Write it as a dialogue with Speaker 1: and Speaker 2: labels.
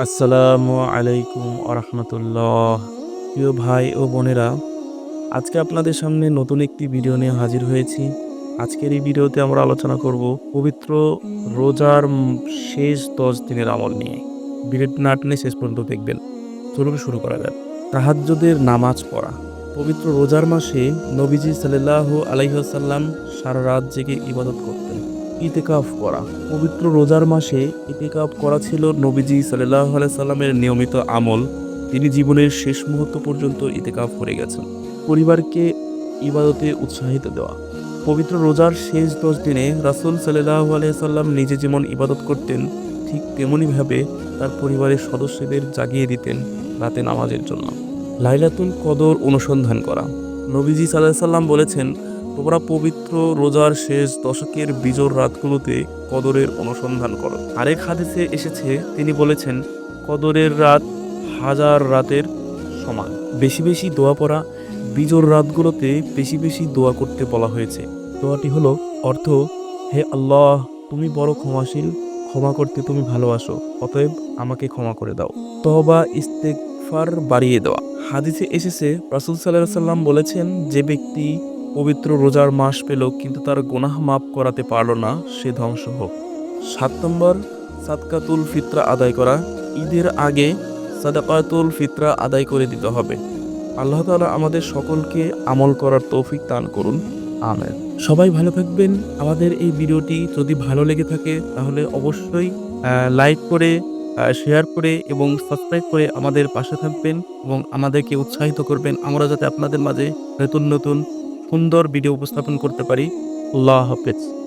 Speaker 1: আসসালামু আলাইকুম আরহামতুল্লাহ প্রিয় ভাই ও বোনেরা, আজকে আপনাদের সামনে নতুন একটি ভিডিও নিয়ে হাজির হয়েছি। আজকের এই ভিডিওতে আমরা আলোচনা করব পবিত্র রোজার শেষ দশ দিনের আমল নিয়ে। বিরেট না টেনে শেষ পর্যন্ত দেখবেন। চলুন শুরু করা যাক। তাহাজ্জুদের নামাজ পড়া। পবিত্র রোজার মাসে নবীজি সাল্লাহ আলাইসাল্লাম সারা রাত জেগে ইবাদত করতেন। ইতেকাফ করা। পবিত্র রোজার মাসে ইতেকাফ করা ছিল নবীজি সাল্লাহ সাল্লামের নিয়মিত আমল। তিনি জীবনের শেষ মুহূর্ত পর্যন্ত ইতেকাফ করে গেছেন। পরিবারকে ইবাদতে উৎসাহিত দেওয়া। পবিত্র রোজার শেষ দশ দিনে রাসুল সাল্লাহ সাল্লাম নিজে যেমন ইবাদত করতেন, ঠিক তেমনইভাবে তার পরিবারের সদস্যদের জাগিয়ে দিতেন রাতে নামাজের জন্য। লাইলাতুল কদর অনুসন্ধান করা। নবীজি সাল্লাহ সাল্লাম বলেছেন তোমরা পবিত্র রোজার শেষ দশকের বিজোর রাতগুলোতে কদরের অনুসন্ধান করো। আরেক হাদিসে এসেছে, তিনি বলেছেন, কদরের রাত হাজার রাতের সমান। বেশি বেশি দোয়া পড়া, বিজোর রাতগুলোতে বেশি বেশি দোয়া করতে বলা হয়েছে। দোয়াটি হলো, অর্থ, হে আল্লাহ, তুমি বড় ক্ষমাশীল, ক্ষমা করতে তুমি ভালোবাসো, অতএব আমাকে ক্ষমা করে দাও। তহবা ইস্তেকফার বাড়িয়ে দেওয়া। হাদিসে এসেছে, রাসুল সাল্লাহ সাল্লাম বলেছেন, যে ব্যক্তি পবিত্র রোজার মাস পেল, কিন্তু তার গোনাহ মাফ করাতে পারল না, সে ধ্বংস হোক। সাত নম্বর, সাদকাতুল ফিতরা আদায় করা। ঈদের আগে সাদাকাতুল ফিতরা আদায় করে দিতে হবে। আল্লাহ তালা আমাদের সকলকে আমল করার তৌফিক দান করুন। আমেন। সবাই ভালো থাকবেন। আমাদের এই ভিডিওটি যদি ভালো লেগে থাকে, তাহলে অবশ্যই লাইক করে শেয়ার করে এবং সাবস্ক্রাইব করে আমাদের পাশে থাকবেন এবং আমাদেরকে উৎসাহিত করবেন। আমরা যাতে আপনাদের মাঝে নতুন নতুন সুন্দর ভিডিও উপস্থাপন করতে পারি। আল্লাহ হাফেজ।